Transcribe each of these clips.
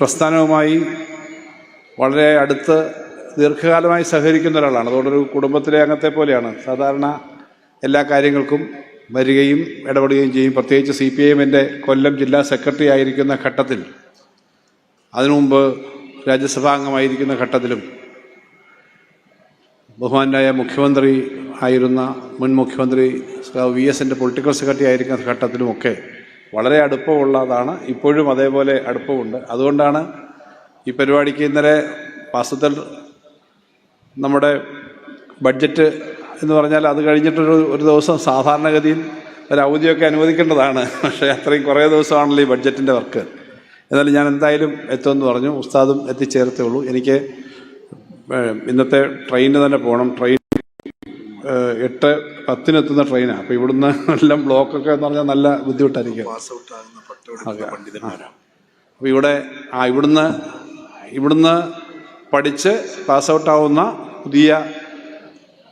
പ്രസ്ഥാനവുമായി വളരെ അടുത്ത് ദീർഘകാലമായി സഹകരിക്കുന്ന ഒരാളാണ്. അതുകൊണ്ടൊരു കുടുംബത്തിലെ അംഗത്തെ പോലെയാണ്. സാധാരണ എല്ലാ കാര്യങ്ങൾക്കും വരികയും ഇടപെടുകയും ചെയ്യും. പ്രത്യേകിച്ച് സി പി എമ്മിന്റെ കൊല്ലം ജില്ലാ സെക്രട്ടറി ആയിരിക്കുന്ന ഘട്ടത്തിൽ അതിനുമുമ്പ് മുമ്പ് രാജ്യസഭാ അംഗമായിരിക്കുന്ന ഘട്ടത്തിലും ബഹുമാനായ മുഖ്യമന്ത്രി ആയിരുന്ന മുൻ മുഖ്യമന്ത്രി വി എസിന്റെ പൊളിറ്റിക്കൽ സെക്രട്ടറി ആയിരിക്കുന്ന ഘട്ടത്തിലുമൊക്കെ വളരെ അടുപ്പമുള്ളതാണ്. ഇപ്പോഴും അതേപോലെ അടുപ്പമുണ്ട്. അതുകൊണ്ടാണ് ഈ പരിപാടിക്ക് ഇന്നലെ വാസ്തവത്തിൽ നമ്മുടെ ബഡ്ജറ്റ് എന്ന് പറഞ്ഞാൽ അത് കഴിഞ്ഞിട്ടൊരു ഒരു ദിവസം സാധാരണഗതിയിൽ ഒരു അവധിയൊക്കെ അനുവദിക്കേണ്ടതാണ്. പക്ഷേ അത്രയും കുറേ ദിവസമാണല്ലോ ഈ ബഡ്ജറ്റിന്റെ വർക്ക്. എന്നാലും ഞാൻ എന്തായാലും എത്തുമെന്ന് പറഞ്ഞു. ഉസ്താദും എത്തിച്ചേർത്തേ ഉള്ളൂ. എനിക്ക് ഇന്നത്തെ ട്രെയിനിന് തന്നെ പോകണം. ട്രെയിൻ എട്ട് പത്തിനെത്തുന്ന ട്രെയിനാണ് അപ്പോൾ ഇവിടുന്ന് എല്ലാം ബ്ലോക്കൊക്കെ എന്ന് പറഞ്ഞാൽ നല്ല ബുദ്ധിമുട്ടായിരിക്കും. അപ്പോൾ ഇവിടെ ആ ഇവിടുന്ന് ഇവിടുന്ന് പഠിച്ച് പാസ് ഔട്ടാവുന്ന പുതിയ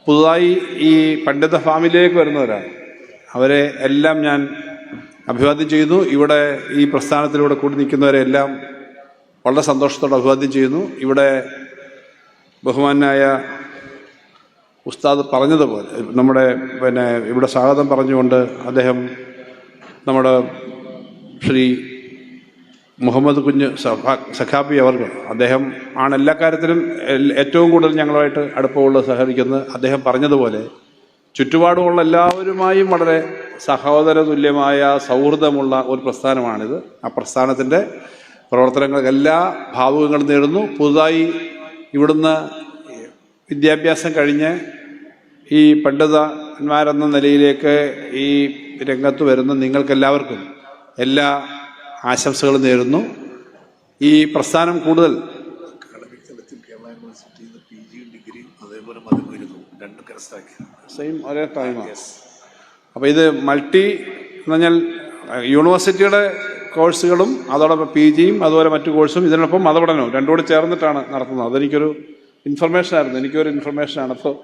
പുതുതായി ഈ പണ്ഡിത ഫാമിലിയിലേക്ക് വരുന്നവരാണ് അവരെ എല്ലാം ഞാൻ അഭിവാദ്യം ചെയ്യുന്നു. ഇവിടെ ഈ പ്രസ്ഥാനത്തിലൂടെ കൂടി നിൽക്കുന്നവരെ എല്ലാം വളരെ സന്തോഷത്തോടെ അഭിവാദ്യം ചെയ്യുന്നു. ഇവിടെ ബഹുമാനായ ഉസ്താദ് പറഞ്ഞതുപോലെ നമ്മുടെ പിന്നെ ഇവിടെ സ്വാഗതം പറഞ്ഞുകൊണ്ട് അദ്ദേഹം നമ്മുടെ ശ്രീ മുഹമ്മദ് കുഞ്ഞ് സഖാബി അവർ അദ്ദേഹം ആണ് എല്ലാ കാര്യത്തിലും ഏറ്റവും കൂടുതൽ ഞങ്ങളുമായിട്ട് അടുപ്പമുള്ള സഹകരിക്കുന്നത്. അദ്ദേഹം പറഞ്ഞതുപോലെ ചുറ്റുപാടുമുള്ള എല്ലാവരുമായും വളരെ സഹോദര തുല്യമായ സൗഹൃദമുള്ള ഒരു പ്രസ്ഥാനമാണിത്. ആ പ്രസ്ഥാനത്തിന്റെ പ്രവർത്തനങ്ങൾക്ക് എല്ലാ ഭാവുകങ്ങളും നേടുന്നു. പുതുതായി ഇവിടുന്ന് വിദ്യാഭ്യാസം കഴിഞ്ഞ് ഈ പണ്ഡിതന്മാരെന്ന നിലയിലേക്ക് ഈ രംഗത്ത് വരുന്ന നിങ്ങൾക്കെല്ലാവർക്കും എല്ലാ ആശംസകളും നേരുന്നു. ഈ പ്രസ്ഥാനം കൂടുതൽ സെയിം ഒരേ ടൈമാണ് അപ്പോൾ ഇത് മൾട്ടി എന്ന് പറഞ്ഞാൽ യൂണിവേഴ്സിറ്റിയുടെ കോഴ്സുകളും അതോടൊപ്പം പി ജിയും അതുപോലെ മറ്റു കോഴ്സും ഇതിനൊപ്പം മതപഠനവും രണ്ടും കൂടി ചേർന്നിട്ടാണ് നടത്തുന്നത്. അതെനിക്കൊരു ഇൻഫർമേഷൻ ആയിരുന്നു. എനിക്കൊരു ഇൻഫർമേഷനാണ് അപ്പോൾ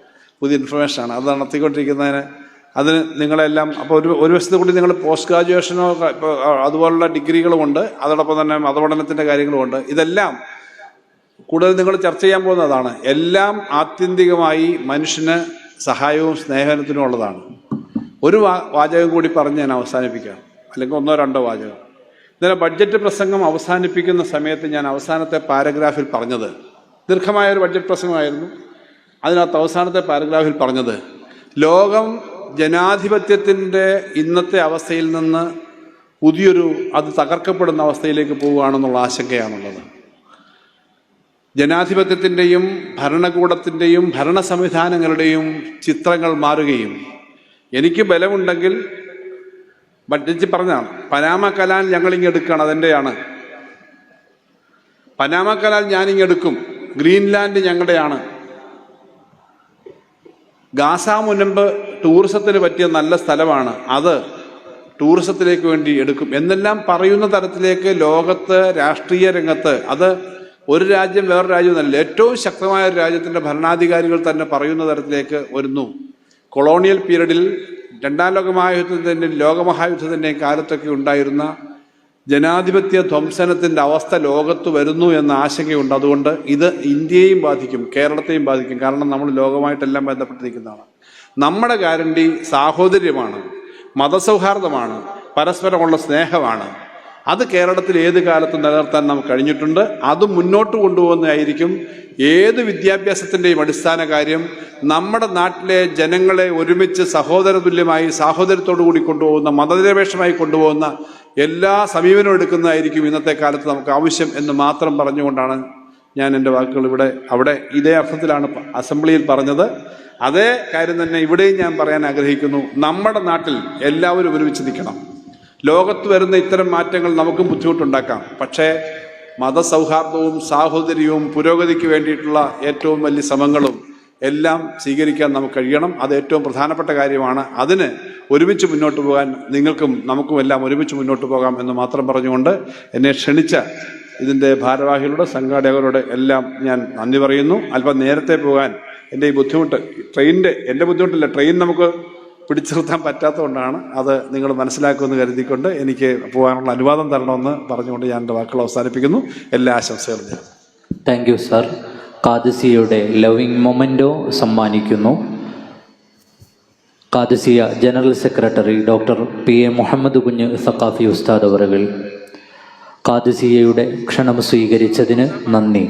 പുതിയ ഇൻഫർമേഷനാണ് അത് നടത്തിക്കൊണ്ടിരിക്കുന്നതിന് അതിന് നിങ്ങളെല്ലാം അപ്പോൾ ഒരു ഒരു വശത്ത് കൂടി നിങ്ങൾ പോസ്റ്റ് ഗ്രാജുവേഷനോ അതുപോലുള്ള ഡിഗ്രികളുമുണ്ട് അതോടൊപ്പം തന്നെ മതപഠനത്തിന്റെ കാര്യങ്ങളുമുണ്ട് ഇതെല്ലാം കൂടുതൽ നിങ്ങൾ ചർച്ച ചെയ്യാൻ പോകുന്നതാണ്. എല്ലാം ആത്യന്തികമായി മനുഷ്യന് സഹായവും സ്നേഹനത്തിനും ഉള്ളതാണ്. ഒരു വാചകം കൂടി പറഞ്ഞ് ഞാൻ അവസാനിപ്പിക്കാം. അല്ലെങ്കിൽ ഒന്നോ രണ്ടോ വാചകം. ഇന്നലെ ബഡ്ജറ്റ് പ്രസംഗം അവസാനിപ്പിക്കുന്ന സമയത്ത് ഞാൻ അവസാനത്തെ പാരഗ്രാഫിൽ പറഞ്ഞത്. ദീർഘമായ ഒരു ബഡ്ജറ്റ് പ്രസംഗമായിരുന്നു. അതിനകത്ത് അവസാനത്തെ പാരഗ്രാഫിൽ പറഞ്ഞത് ലോകം ജനാധിപത്യത്തിന്റെ ഇന്നത്തെ അവസ്ഥയിൽ നിന്ന് പുതിയൊരു അത് തകർക്കപ്പെടുന്ന അവസ്ഥയിലേക്ക് പോവുകയാണെന്നുള്ള ആശങ്കയാണുള്ളത്. ജനാധിപത്യത്തിന്റെയും ഭരണകൂടത്തിന്റെയും ഭരണ സംവിധാനങ്ങളുടെയും ചിത്രങ്ങൾ മാറുകയും എനിക്ക് ബലമുണ്ടെങ്കിൽ ബഡ്ജറ്റ് പറഞ്ഞാണ് പനാമ കലാൻ ഞങ്ങളിങ്ങ് എടുക്കുകയാണ് അതെന്റെയാണ് പനാമ കലാൻ ഞാനിങ്ങെടുക്കും ഗ്രീൻലാൻഡ് ഞങ്ങളുടെയാണ്. ഗാസ മുനമ്പ് ടൂറിസത്തിന് പറ്റിയ നല്ല സ്ഥലമാണ്. അത് ടൂറിസത്തിലേക്ക് വേണ്ടി എടുക്കും. എന്നെല്ലാം പറയുന്ന തരത്തിലേക്ക് ലോകത്ത് രാഷ്ട്രീയ രംഗത്ത് അത് ഒരു രാജ്യം വേറൊരു രാജ്യമല്ല ഏറ്റവും ശക്തമായ ഒരു രാജ്യത്തിന്റെ ഭരണാധികാരികൾ തന്നെ പറയുന്ന തരത്തിലേക്ക് വരുന്നു. കൊളോണിയൽ പീരീഡിൽ രണ്ടാം ലോക മഹായുദ്ധത്തിന്റെയും ലോകമഹായുദ്ധത്തിന്റെയും കാലത്തൊക്കെ ഉണ്ടായിരുന്ന ജനാധിപത്യ ധ്വംസനത്തിന്റെ അവസ്ഥ ലോകത്ത് വരുന്നു എന്ന ആശങ്കയുണ്ട്. അതുകൊണ്ട് ഇത് ഇന്ത്യയെയും ബാധിക്കും കേരളത്തെയും ബാധിക്കും. കാരണം നമ്മൾ ലോകമായിട്ടെല്ലാം ബന്ധപ്പെട്ടിരിക്കുന്നതാണ്. നമ്മുടെ ഗ്യാരണ്ടി സാഹോദര്യമാണ് മതസൗഹാർദ്ദമാണ് പരസ്പരമുള്ള സ്നേഹമാണ്. അത് കേരളത്തിൽ ഏത് കാലത്തും നിലനിർത്താൻ നമുക്ക് കഴിഞ്ഞിട്ടുണ്ട്. അത് മുന്നോട്ട് കൊണ്ടുപോകുന്നതായിരിക്കും. ഏത് വിദ്യാഭ്യാസത്തിന്റെയും അടിസ്ഥാന കാര്യം നമ്മുടെ നാട്ടിലെ ജനങ്ങളെ ഒരുമിച്ച് സഹോദര തുല്യമായി സാഹോദര്യത്തോടു കൂടി കൊണ്ടുപോകുന്ന മതനിരപേക്ഷമായി കൊണ്ടുപോകുന്ന എല്ലാ സമീപനവും എടുക്കുന്നതായിരിക്കും ഇന്നത്തെ കാലത്ത് നമുക്ക് ആവശ്യം എന്ന് മാത്രം പറഞ്ഞുകൊണ്ടാണ് ഞാൻ എന്റെ വാക്കുകൾ ഇവിടെ അവിടെ ഇതേ അർത്ഥത്തിലാണ് അസംബ്ലിയിൽ പറഞ്ഞത്. അതേ കാര്യം തന്നെ ഇവിടെയും ഞാൻ പറയാൻ ആഗ്രഹിക്കുന്നു. നമ്മുടെ നാട്ടിൽ എല്ലാവരും ഒരുമിച്ച് നിൽക്കണം. ലോകത്ത് വരുന്ന ഇത്തരം മാറ്റങ്ങൾ നമുക്കും ബുദ്ധിമുട്ടുണ്ടാക്കാം. പക്ഷേ മതസൗഹാർദ്ദവും സാഹോദര്യവും പുരോഗതിക്ക് വേണ്ടിയിട്ടുള്ള ഏറ്റവും വലിയ ശ്രമങ്ങളും എല്ലാം സ്വീകരിക്കാൻ നമുക്ക് കഴിയണം. അത് ഏറ്റവും പ്രധാനപ്പെട്ട കാര്യമാണ്. അതിന് ഒരുമിച്ച് മുന്നോട്ട് പോകാൻ നിങ്ങൾക്കും നമുക്കും എല്ലാം ഒരുമിച്ച് മുന്നോട്ട് പോകാം എന്ന് മാത്രം പറഞ്ഞുകൊണ്ട് എന്നെ ക്ഷണിച്ച ഇതിന്റെ ഭാരവാഹികളുടെ സംഘാടകരോട് എല്ലാം ഞാൻ നന്ദി പറയുന്നു. അല്പം നേരത്തെ പോകാൻ എന്റെ ഈ ബുദ്ധിമുട്ട് ട്രെയിനിന്റെ എന്റെ ബുദ്ധിമുട്ടില്ല ട്രെയിൻ നമുക്ക് പിടിച്ചു നിർത്താൻ പറ്റാത്തതുകൊണ്ടാണ് അത് നിങ്ങൾ മനസ്സിലാക്കുമെന്ന് കരുതിക്കൊണ്ട് എനിക്ക് പോകാനുള്ള അനുവാദം തരണമെന്ന് പറഞ്ഞുകൊണ്ട് ഞാൻ എന്റെ വാക്കുകൾ അവസാനിപ്പിക്കുന്നു. എല്ലാ ആശംസകളും ഞാൻ താങ്ക് യു സാർ കാദസിയുടെ loving memento സമ്മാനിക്കുന്നു. Qadisiya general secretary doctor P A Muhammad Kunju Saqafi Ustad അവറുകൾ. കാദസിയയുടെ ക്ഷണം സ്വീകരിച്ചതിന് നന്ദി.